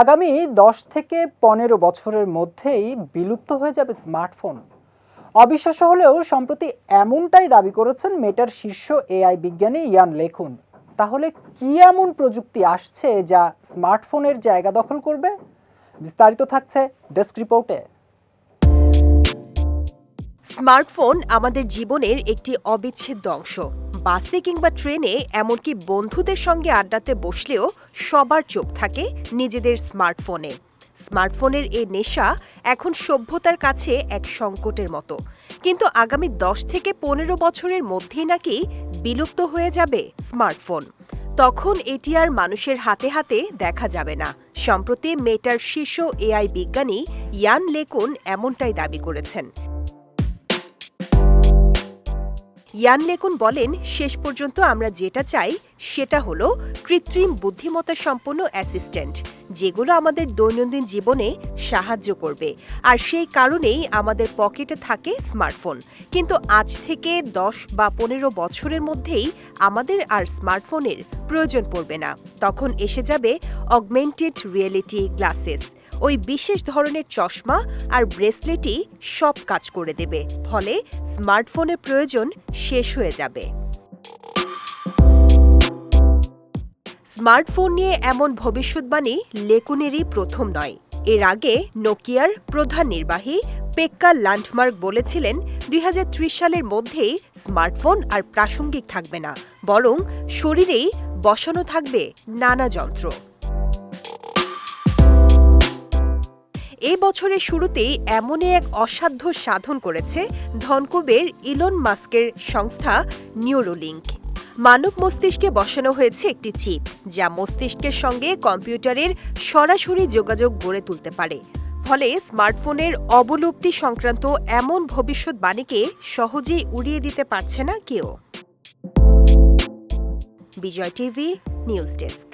আগামী দশ থেকে পনেরো বছরের মধ্যেই বিলুপ্ত হয়ে যাবে স্মার্টফোন। অবিশ্বাস্য হলেও সম্প্রতি এমনটাই দাবি করেছেন মেটার শীর্ষ এআই বিজ্ঞানী ইয়ান লেখুন। তাহলে কি এমন প্রযুক্তি আসছে যা স্মার্টফোনের জায়গা দখল করবে? বিস্তারিত থাকছে ডেস্ক রিপোর্টে। স্মার্টফোন আমাদের জীবনের একটি অবিচ্ছেদ্য অংশ। বাসে কিংবা ট্রেনে এমনকি বন্ধুদের সঙ্গে আড্ডাতে বসলেও সবার চোখ থাকে নিজেদের স্মার্টফোনে। স্মার্টফোনের এই নেশা এখন সভ্যতার কাছে এক সংকটের মতো। কিন্তু আগামী দশ থেকে পনেরো বছরের মধ্যেই নাকি বিলুপ্ত হয়ে যাবে স্মার্টফোন। তখন এটি আর মানুষের হাতে হাতে দেখা যাবে না। সম্প্রতি মেটার শীর্ষ এআই বিজ্ঞানী ইয়ান লেকুন এমনটাই দাবি করেছেন। ইয়ান লেকুন বলেন, শেষ পর্যন্ত আমরা যেটা চাই, সেটা হলো কৃত্রিম বুদ্ধিমত্তা সম্পন্ন অ্যাসিস্ট্যান্ট যেগুলো আমাদের দৈনন্দিন জীবনে সাহায্য করবে। আর সেই কারণেই আমাদের পকেটে থাকে স্মার্টফোন। কিন্তু আজ থেকে দশ বা পনেরো বছরের মধ্যেই আমাদের আর স্মার্টফোনের প্রয়োজন পড়বে না। তখন এসে যাবে অগমেন্টেড রিয়েলিটি গ্লাসেস ওই বিশেষ ধরনের চশমা আর ব্রেসলেটই সব কাজ করে দেবে। ফলে স্মার্টফোনের প্রয়োজন শেষ হয়ে যাবে। স্মার্টফোন নিয়ে এমন ভবিষ্যৎবাণী লেকুনেরই প্রথম নয়। এর আগে নোকিয়ার প্রধান নির্বাহী পেক্কা লান্ডমার্ক বলেছিলেন, দুই হাজার ত্রিশ সালের মধ্যেই স্মার্টফোন আর প্রাসঙ্গিক থাকবে না, বরং শরীরেই বসানো থাকবে নানা যন্ত্র। এ বছরের শুরুতেই এমনই এক অসাধ্য সাধন করেছে ধনকুবের ইলন মাস্কের সংস্থা নিউরোলিঙ্ক। মানব মস্তিষ্কে বসানো হয়েছে একটি চিপ, যা মস্তিষ্কের সঙ্গে কম্পিউটারের সরাসরি যোগাযোগ গড়ে তুলতে পারে। ফলে স্মার্টফোনের অবলুপ্তি সংক্রান্ত এমন ভবিষ্যৎবাণীকে সহজেই উড়িয়ে দিতে পারছে না কেউ। Bijoy TV, news desk.